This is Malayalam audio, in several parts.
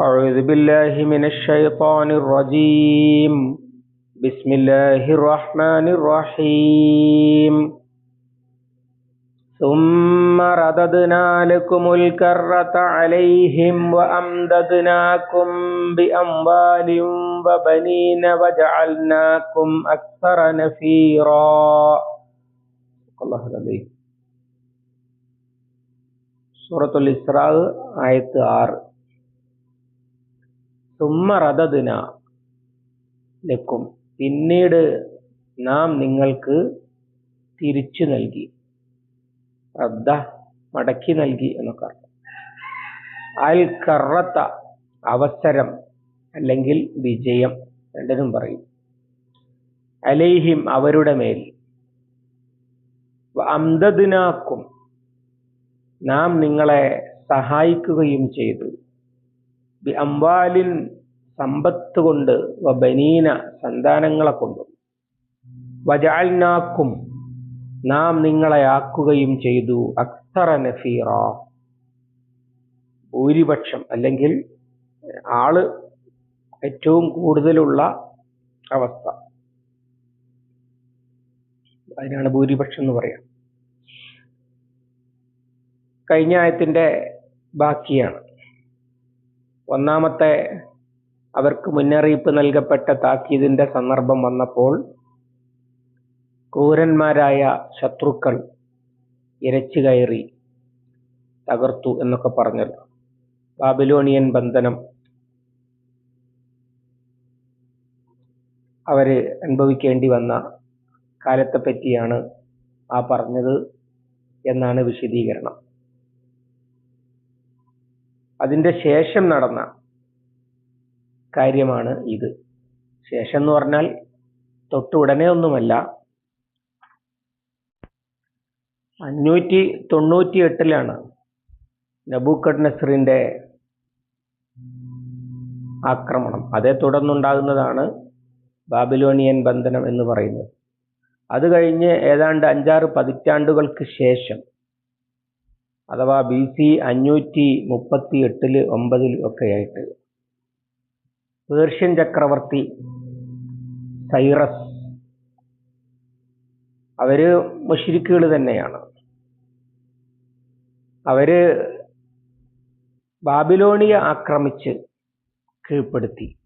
أعوذ بالله من الشيطان الرجيم. بسم الله الرحمن الرحيم. ثم رددنا لكم الكرة عليهم وأمددناكم بأموال وبنين وجعلناكم أكثر نفيرا. الله عليك سورة الإسراء آية 6 ആറ് സുമ്മറദന ലക്കും. പിന്നീട് നാം നിങ്ങൾക്ക് തിരിച്ചു നൽകി. റദ്ദ മടക്കി നൽകി എന്നൊക്കെ അർത്ഥം. അൽ കറത്ത അവസരം അല്ലെങ്കിൽ വിജയം രണ്ടിനും പറയും. അലൈഹിം അവരുടെ മേൽ. അംദദിനാക്കും. നാം നിങ്ങളെ സഹായിക്കുകയും ചെയ്തു. ബി അംബാലിൻ സമ്പത്ത് കൊണ്ട് വബനീന സന്താനങ്ങളെ കൊണ്ടും. വജാൽനാക്കും നാം നിങ്ങളെ ആക്കുകയും ചെയ്തു. അക്സറ നഫീറ ഭൂരിപക്ഷം അല്ലെങ്കിൽ ആൾ ഏറ്റവും കൂടുതലുള്ള അവസ്ഥ. അതിനാണ് ഭൂരിപക്ഷം എന്ന് പറയാം. കഴിഞ്ഞ ആയത്തിന്റെ ബാക്കിയാണ്. ഒന്നാമത്തെ അവർക്ക് മുന്നറിയിപ്പ് നൽകപ്പെട്ട താക്കീതിന്റെ സന്ദർഭം വന്നപ്പോൾ ക്രൂരന്മാരായ ശത്രുക്കൾ ഇരച്ചു കയറി തകർത്തു എന്നൊക്കെ പറഞ്ഞല്ലോ. ബാബിലോണിയൻ ബന്ധനം അവർ അനുഭവിക്കേണ്ടി വന്ന കാലത്തെ പറ്റിയാണ് ആ പറഞ്ഞത് എന്നാണ് വിശദീകരണം. അതിന്റെ ശേഷം നടന്ന കാര്യമാണ് ഇത്. ശേഷം എന്ന് പറഞ്ഞാൽ തൊട്ട് ഉടനെ ഒന്നുമല്ല അഞ്ഞൂറ്റി തൊണ്ണൂറ്റി എട്ടിലാണ് നബൂക്കഡ് നസറിന്റെ ആക്രമണം. അതേ തുടർന്നുണ്ടാകുന്നതാണ് ബാബിലോണിയൻ ബന്ധനം എന്ന് പറയുന്നത്. അത് കഴിഞ്ഞ് ഏതാണ്ട് അഞ്ചാറ് പതിറ്റാണ്ടുകൾക്ക് ശേഷം അഥവാ ബി സി അഞ്ഞൂറ്റി മുപ്പത്തി എട്ടിൽ ഒമ്പതിൽ ഒക്കെയായിട്ട്. പേർഷ്യൻ ചക്രവർത്തി സൈറസ്. അവർ മുഷിരിക്കുകൾ തന്നെയാണ്. അവർ ബാബിലോണിയ ആക്രമിച്ച് കീഴ്പ്പെടുത്തി.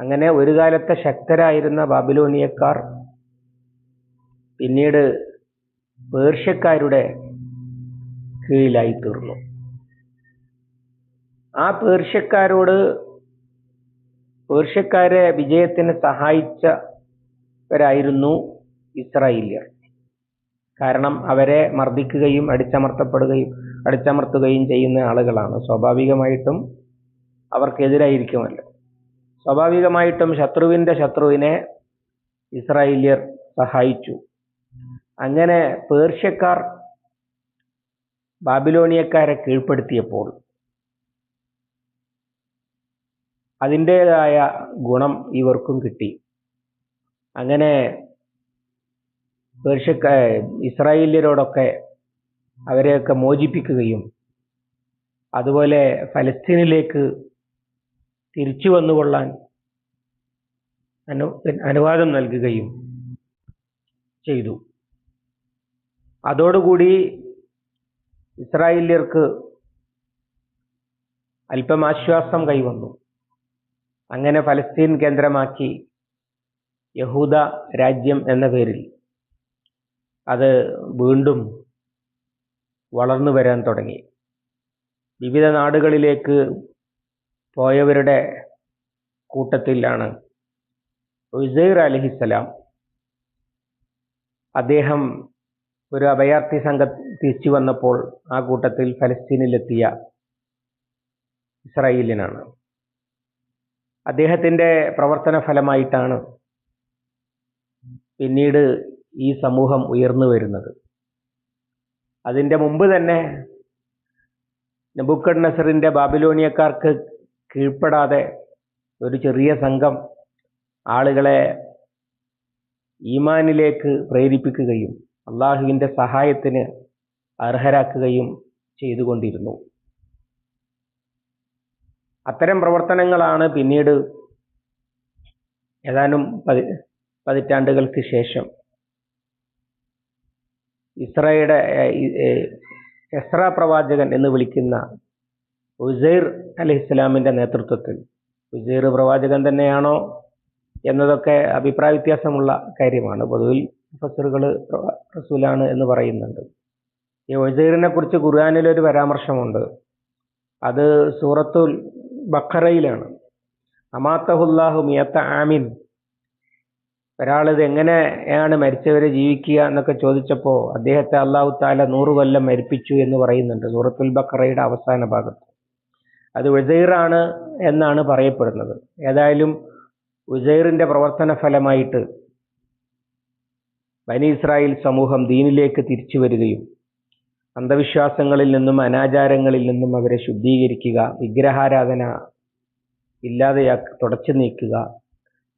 അങ്ങനെ ഒരു കാലത്തെ ശക്തരായിരുന്ന ബാബിലോണിയക്കാർ പിന്നീട് പേർഷ്യക്കാരുടെ കീഴിലായി തീർന്നു ആ പേർഷ്യക്കാരോട് പേർഷ്യക്കാരെ വിജയത്തിന് സഹായിച്ചവരായിരുന്നു ഇസ്രായേലിയർ. കാരണം അവരെ മർദ്ദിക്കുകയും അടിച്ചമർത്തപ്പെടുകയും അടിച്ചമർത്തുകയും ചെയ്യുന്ന ആളുകളാണ്. സ്വാഭാവികമായിട്ടും അവർക്കെതിരായിരിക്കുമല്ലോ. സ്വാഭാവികമായിട്ടും ശത്രുവിന്റെ ശത്രുവിനെ ഇസ്രായേലിയർ സഹായിച്ചു. അങ്ങനെ പേർഷ്യക്കാർ ബാബിലോണിയക്കാരെ കീഴ്പ്പെടുത്തിയപ്പോൾ അതിന്റെതായ ഗുണം ഇവർക്കും കിട്ടി. അങ്ങനെ പേർഷ്യക്ക ഇസ്രായേലിയരോടൊക്കെ അവരെയൊക്കെ മോചിപ്പിക്കുകയും അതുപോലെ ഫലസ്തീനിലേക്ക് തിരിച്ചു വന്നുകൊള്ളാൻ അനു അനുവാദം നൽകുകയും ചെയ്തു. അതോടുകൂടി ഇസ്രായേലിയർക്ക് അല്പം ആശ്വാസം കൈവന്നു. അങ്ങനെ ഫലസ്തീൻ കേന്ദ്രമാക്കി യഹൂദ രാജ്യം എന്ന പേരിൽ അത് വീണ്ടും വളർന്നു വരാൻ തുടങ്ങി. വിവിധ നാടുകളിലേക്ക് പോയവരുടെ കൂട്ടത്തിലാണ് ഉസൈർ അലഹിസലാം അദ്ദേഹം ഒരു അഭയാർത്ഥി സംഘം തിരിച്ചു വന്നപ്പോൾ ആ കൂട്ടത്തിൽ ഫലസ്തീനിലെത്തിയ ഇസ്രായേലിനാണ്. അദ്ദേഹത്തിന്റെ പ്രവർത്തന ഫലമായിട്ടാണ് പിന്നീട് ഈ സമൂഹം ഉയർന്നു വരുന്നത്. അതിന്റെ മുമ്പ് തന്നെ നബുക്കഡ് നസറിന്റെ ബാബിലോണിയക്കാർക്ക് കീഴ്പ്പെടാതെ ഒരു ചെറിയ സംഘം ആളുകളെ ഈമാനിലേക്ക് പ്രേരിപ്പിക്കുകയും അള്ളാഹുവിന്റെ സഹായത്തിന് അർഹരാക്കുകയും ചെയ്തുകൊണ്ടിരുന്നു. അത്തരം പ്രവർത്തനങ്ങളാണ് പിന്നീട് ഏതാനും പതി പതിറ്റാണ്ടുകൾക്ക് ശേഷം ഇസ്രയുടെ എസ്ര പ്രവാചകൻ എന്ന് വിളിക്കുന്ന ഉസൈർ അലി നേതൃത്വത്തിൽ. ഉസൈർ പ്രവാചകൻ തന്നെയാണോ എന്നതൊക്കെ അഭിപ്രായ വ്യത്യാസമുള്ള കാര്യമാണ്. പൊതുവിൽ ഫസറുകൾ റസൂലാണ് എന്ന് പറയുന്നുണ്ട്. ഈ ഉസൈറിനെ കുറിച്ച് ഖുർആാനിലൊരു പരാമർശമുണ്ട്. അത് സൂറത്തുൽ ബഖറയിലാണ്. അമാത്തഹുല്ലാഹു മിയത്ത ആമിൻ. ഒരാളിത് എങ്ങനെയാണ് മരിച്ചവരെ ജീവിക്കുക എന്നൊക്കെ ചോദിച്ചപ്പോൾ അദ്ദേഹത്തെ അള്ളാഹു താല നൂറ് കൊല്ലം മരിപ്പിച്ചു എന്ന് പറയുന്നുണ്ട് സൂറത്തുൽ ബക്കറയുടെ അവസാന ഭാഗത്ത്. അത് ഉസൈറാണ് എന്നാണ് പറയപ്പെടുന്നത്. ഏതായാലും ഉസൈറിന്റെ പ്രവർത്തന ഫലമായിട്ട് ബനി ഇസ്രായേൽ സമൂഹം ദീനിലേക്ക് തിരിച്ചു വരികയും അന്ധവിശ്വാസങ്ങളിൽ നിന്നും അനാചാരങ്ങളിൽ നിന്നും അവരെ ശുദ്ധീകരിക്കുക വിഗ്രഹാരാധന ഇല്ലാതെയാക്കി തുടച്ചു നീക്കുക.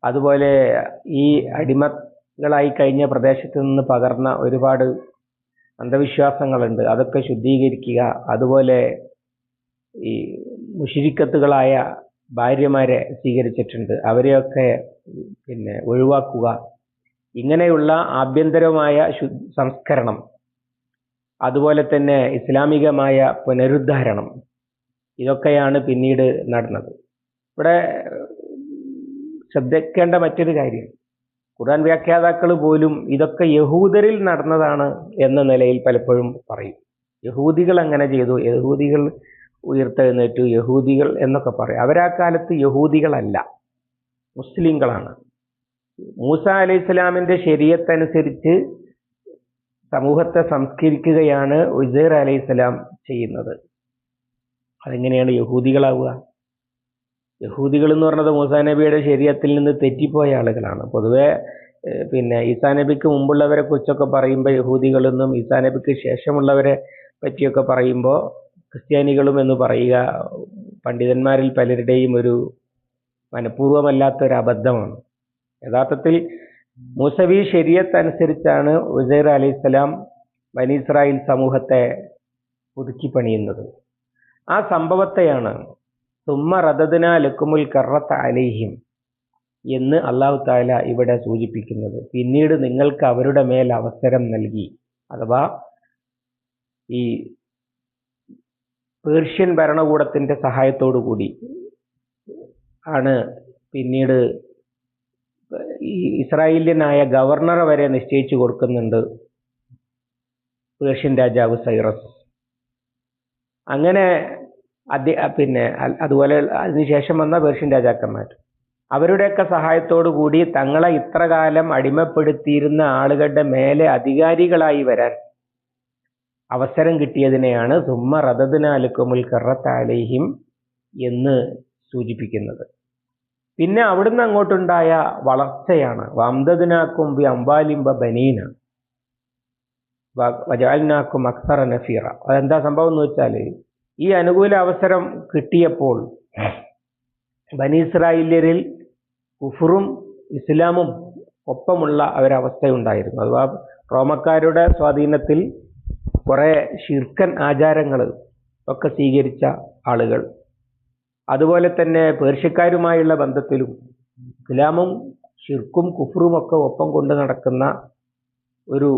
അതുപോലെ ഈ അടിമകളായി കഴിഞ്ഞ പ്രദേശത്ത് നിന്ന് പകർന്ന ഒരുപാട് അന്ധവിശ്വാസങ്ങളുണ്ട്. അതൊക്കെ ശുദ്ധീകരിക്കുക. അതുപോലെ ഈ മുഷിരിക്കത്തുകളായ ഭാര്യമാരെ സ്വീകരിച്ചിട്ടുണ്ട്. അവരെയൊക്കെ പിന്നെ ഒഴിവാക്കുക. ഇങ്ങനെയുള്ള ആഭ്യന്തരമായ സംസ്കരണം അതുപോലെ തന്നെ ഇസ്ലാമികമായ പുനരുദ്ധാരണം ഇതൊക്കെയാണ് പിന്നീട് നടന്നത്. ഇവിടെ ശ്രദ്ധിക്കേണ്ട മറ്റൊരു കാര്യം ഖുർആൻ വ്യാഖ്യാതാക്കൾ പോലും ഇതൊക്കെ യഹൂദരിൽ നടന്നതാണ് എന്ന നിലയിൽ പലപ്പോഴും പറയും. യഹൂദികൾ അങ്ങനെ ചെയ്തു യഹൂദികൾ ഉയർത്തെഴുന്നേറ്റു യഹൂദികൾ എന്നൊക്കെ പറയും. അവരാ കാലത്ത് യഹൂദികളല്ല മുസ്ലിങ്ങളാണ്. മൂസ അലൈഹി ഇസ്ലാമിന്റെ ശരീരത്തനുസരിച്ച് സമൂഹത്തെ സംസ്കരിക്കുകയാണ് ഉസൈർ അലൈഹി ഇസ്ലാം ചെയ്യുന്നത്. അതെങ്ങനെയാണ് യഹൂദികളാവുക? യഹൂദികൾ എന്ന് പറഞ്ഞത് മൂസാ നബിയുടെ ശരീരത്തിൽ നിന്ന് തെറ്റിപ്പോയ ആളുകളാണ്. പൊതുവെ പിന്നെ ഈസാ നബിക്ക് മുമ്പുള്ളവരെ കുറിച്ചൊക്കെ പറയുമ്പോൾ യഹൂദികളെന്നും ഈസാ നബിക്ക് ശേഷമുള്ളവരെ പറ്റിയൊക്കെ പറയുമ്പോൾ ക്രിസ്ത്യാനികളും എന്ന് പറയുക പണ്ഡിതന്മാരിൽ പലരുടെയും ഒരു മനഃപൂർവമല്ലാത്ത ഒരു അബദ്ധമാണ് യഥാർത്ഥത്തിൽ മൂസവി ശരിയത്ത് അനുസരിച്ചാണ് ഉസൈർ അലൈഹിസ്സലാം ബനീസ്രായേൽ സമൂഹത്തെ പുതുക്കി പണിയുന്നത്. ആ സംഭവത്തെയാണ് തുമ്മ റദദിന ലക്കുമുൽ കറത്ത അലൈഹിം എന്ന് അള്ളാഹു താല ഇവിടെ സൂചിപ്പിക്കുന്നത്. പിന്നീട് നിങ്ങൾക്ക് അവരുടെ മേൽ അവസരം നൽകി അഥവാ ഈ പേർഷ്യൻ ഭരണകൂടത്തിന്റെ സഹായത്തോടു കൂടി ആണ് പിന്നീട് ഈ ഇസ്രായേലിയനായ ഗവർണറെ വരെ നിശ്ചയിച്ചു കൊടുക്കുന്നുണ്ട് പേർഷ്യൻ രാജാവ് സൈറസ്. അങ്ങനെ അദ്ദേ പിന്നെ അതുപോലെ അതിനുശേഷം വന്ന പേർഷ്യൻ രാജാക്കന്മാർ. അവരുടെയൊക്കെ സഹായത്തോടു കൂടി തങ്ങളെ ഇത്ര കാലം അടിമപ്പെടുത്തിയിരുന്ന ആളുകളുടെ മേലെ അധികാരികളായി വരാൻ അവസരം കിട്ടിയതിനെയാണ് സുമ്മ റദദിനാലുക്കുമുൽ കറത്താലേഹിം എന്ന് സൂചിപ്പിക്കുന്നത്. പിന്നെ അവിടുന്ന് അങ്ങോട്ടുണ്ടായ വളർച്ചയാണ്. വംദദിനാക്കും ബി അംബാലിംബ ബനീന. വജാലിനാക്കും അക്സറ നഫീറ അതെന്താ സംഭവം എന്ന് വെച്ചാൽ ഈ അനുകൂല അവസരം കിട്ടിയപ്പോൾ ബനീസ്രായേല്യരിൽ കുഫറും ഇസ്ലാമും ഒപ്പമുള്ള ഒരവസ്ഥയുണ്ടായിരുന്നു. അഥവാ റോമക്കാരുടെ സ്വാധീനത്തിൽ കുറേ ശിർക്കൻ ആചാരങ്ങൾ ഒക്കെ സ്വീകരിച്ച ആളുകൾ. അതുപോലെ തന്നെ പേർഷ്യക്കാരുമായുള്ള ബന്ധത്തിലും ഇസ്ലാമും ഷിർക്കും കുഫറും ഒക്കെ ഒപ്പം കൊണ്ട് നടക്കുന്ന ഒരു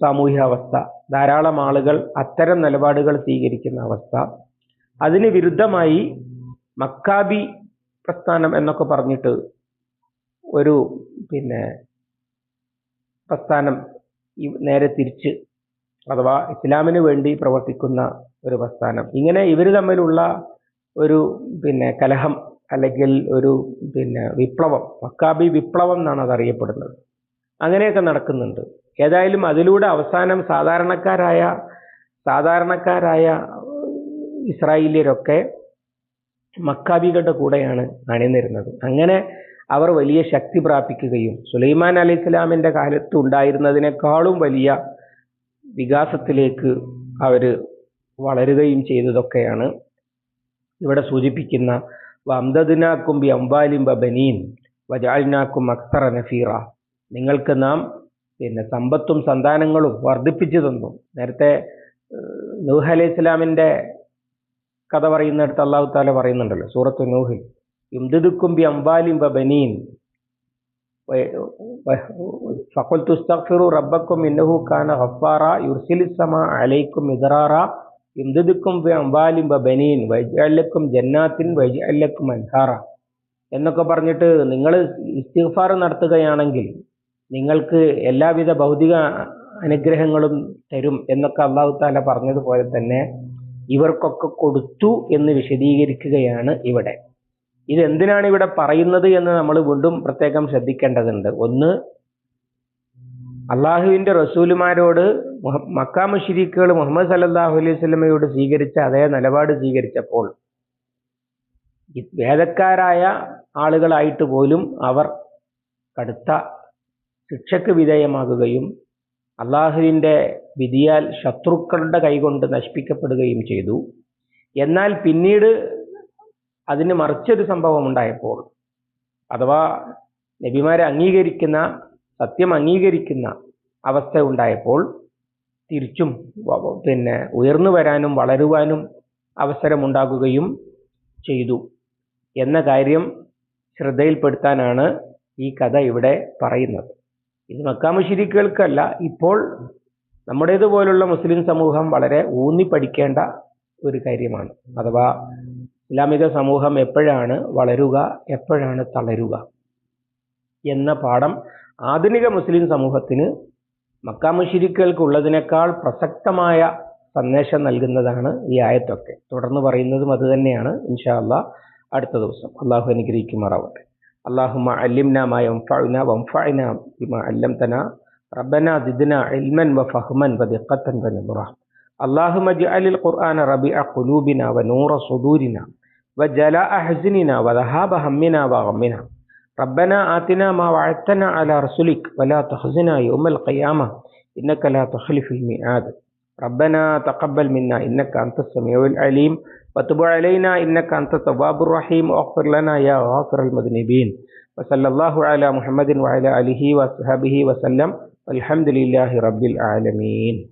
സാമൂഹ്യാവസ്ഥ ധാരാളം ആളുകൾ അത്തരം നിലപാടുകൾ സ്വീകരിക്കുന്ന അവസ്ഥ. അതിന് വിരുദ്ധമായി മക്കാബി പ്രസ്ഥാനം എന്നൊക്കെ പറഞ്ഞിട്ട് ഒരു പിന്നെ പ്രസ്ഥാനം നേരെ തിരിച്ച് അഥവാ ഇസ്ലാമിന് വേണ്ടി പ്രവർത്തിക്കുന്ന ഒരു പ്രസ്ഥാനം. ഇങ്ങനെ ഇവർ തമ്മിലുള്ള ഒരു പിന്നെ കലഹം അല്ലെങ്കിൽ ഒരു പിന്നെ വിപ്ലവം മക്കാബി വിപ്ലവം എന്നാണ് അത് അറിയപ്പെടുന്നത് അങ്ങനെയൊക്കെ നടക്കുന്നുണ്ട്. ഏതായാലും അതിലൂടെ അവസാനം സാധാരണക്കാരായ സാധാരണക്കാരായ ഇസ്രായേലിയരൊക്കെ മക്കാബികളുടെ കൂടെയാണ് അണിനിരുന്നത്. അങ്ങനെ അവർ വലിയ ശക്തി പ്രാപിക്കുകയും സുലൈമാൻ അലി ഇസ്ലാമിന്റെ കാലത്ത് ഉണ്ടായിരുന്നതിനേക്കാളും വലിയ വികാസത്തിലേക്ക് അവർ വളരുകയും ചെയ്തതൊക്കെയാണ് ഇവിടെ സൂചിപ്പിക്കുന്ന വംദദിനാക്കും ബി അംബാലിം ബബനീൻ വജാലിനാക്കും അക്തറ നഫീറ നിങ്ങൾക്ക് നാം പിന്നെ സമ്പത്തും സന്താനങ്ങളും വർദ്ധിപ്പിച്ചു തന്നു. നേരത്തെ നൂഹ് അലൈഹി ഇസ്ലാമിന്റെ കഥ പറയുന്നിടത്ത് അള്ളാഹു താല പറയുന്നുണ്ടല്ലോ സൂറത്ത് നൂഹിൽ. യുംദുക്കും ബി അംബാലിം ബനീൻ ഫഖുൽ തുസ്തഗ്ഫിറു റബ്ബക്കും ഇന്നഹു കാന ഗഫാറ യുർസിലിസ്സമാ അലൈക്കും ഇദ്റാറ. ഇന്ദുദുക്കും അംബാലിം ബനീൻ വൈജാലക്കും ജന്നാത്തിൻ വൈജാലക്കും അൻഹാറ. എന്നൊക്കെ പറഞ്ഞിട്ട് നിങ്ങൾ ഇസ്തിഫാർ നടത്തുകയാണെങ്കിൽ നിങ്ങൾക്ക് എല്ലാവിധ ഭൗതിക അനുഗ്രഹങ്ങളും തരും എന്നൊക്കെ അള്ളാഹു താല പറഞ്ഞതുപോലെ തന്നെ ഇവർക്കൊക്കെ കൊടുത്തു എന്ന് വിശദീകരിക്കുകയാണ് ഇവിടെ. ഇതെന്തിനാണ് ഇവിടെ പറയുന്നത് എന്ന് നമ്മൾ വീണ്ടും പ്രത്യേകം ശ്രദ്ധിക്കേണ്ടതുണ്ട്. ഒന്ന് അള്ളാഹുവിന്റെ റസൂലുമാരോട് മക്കാ മുഷിരിക്കുകൾ മുഹമ്മദ് സല്ലാഹു അലൈഹി സ്വലമയോട് സ്വീകരിച്ച അതേ നിലപാട് സ്വീകരിച്ചപ്പോൾ വേദക്കാരായ ആളുകളായിട്ട് പോലും അവർ കടുത്ത ശിക്ഷയ്ക്ക് വിധേയമാകുകയും അള്ളാഹുവിന്റെ വിധിയാൽ ശത്രുക്കളുടെ കൈകൊണ്ട് നശിപ്പിക്കപ്പെടുകയും ചെയ്തു. എന്നാൽ പിന്നീട് അതിന് മറിച്ചൊരു സംഭവം ഉണ്ടായപ്പോൾ അഥവാ നബിമാരെ അംഗീകരിക്കുന്ന സത്യം അംഗീകരിക്കുന്ന അവസ്ഥ ഉണ്ടായപ്പോൾ തിരിച്ചും പിന്നെ ഉയർന്നു വരാനും വളരുവാനും അവസരമുണ്ടാകുകയും ചെയ്തു. എന്ന കാര്യം ശ്രദ്ധയിൽപ്പെടുത്താനാണ് ഈ കഥ ഇവിടെ പറയുന്നത്. ഇത് മക്കാമുഷിരിക്കുകൾക്കല്ല ഇപ്പോൾ നമ്മുടേതുപോലുള്ള മുസ്ലിം സമൂഹം വളരെ ഊന്നി പഠിക്കേണ്ട ഒരു കാര്യമാണ്. അഥവാ ഇസ്ലാമിക സമൂഹം എപ്പോഴാണ് വളരുക എപ്പോഴാണ് തളരുക എന്ന പാഠം ആധുനിക മുസ്ലിം സമൂഹത്തിന് മക്കാമുഷിരിക്കൾക്കുള്ളതിനേക്കാൾ പ്രസക്തമായ സന്ദേശം നൽകുന്നതാണ് ഈ ആയത്തൊക്കെ തുടർന്ന് പറയുന്നതും അത് തന്നെയാണ് ഇൻഷാ അല്ലാ അടുത്ത ദിവസം അള്ളാഹു അനുഗ്രഹിക്കുമാറാവട്ടെ اللهم علمنا ما ينفعنا وانفعنا بما علمتنا ربنا زدنا علما وفهما ودقة ونظرة اللهم اجعل القرآن ربيع قلوبنا ونور صدورنا وجلاء حزننا وذهاب همنا وغمنا ربنا آتنا ما وعدتنا على رسلك ولا تخزنا يوم القيامة إنك لا تخلف الميعاد. ربنا تقبل منا إنك أنت السميع العليم. وتب علينا إنك أنت التواب الرحيم. واغفر لنا يا غافر المذنبين. وصلى الله على محمد وعلى آله وصحبه وسلم. والحمد لله رب العالمين.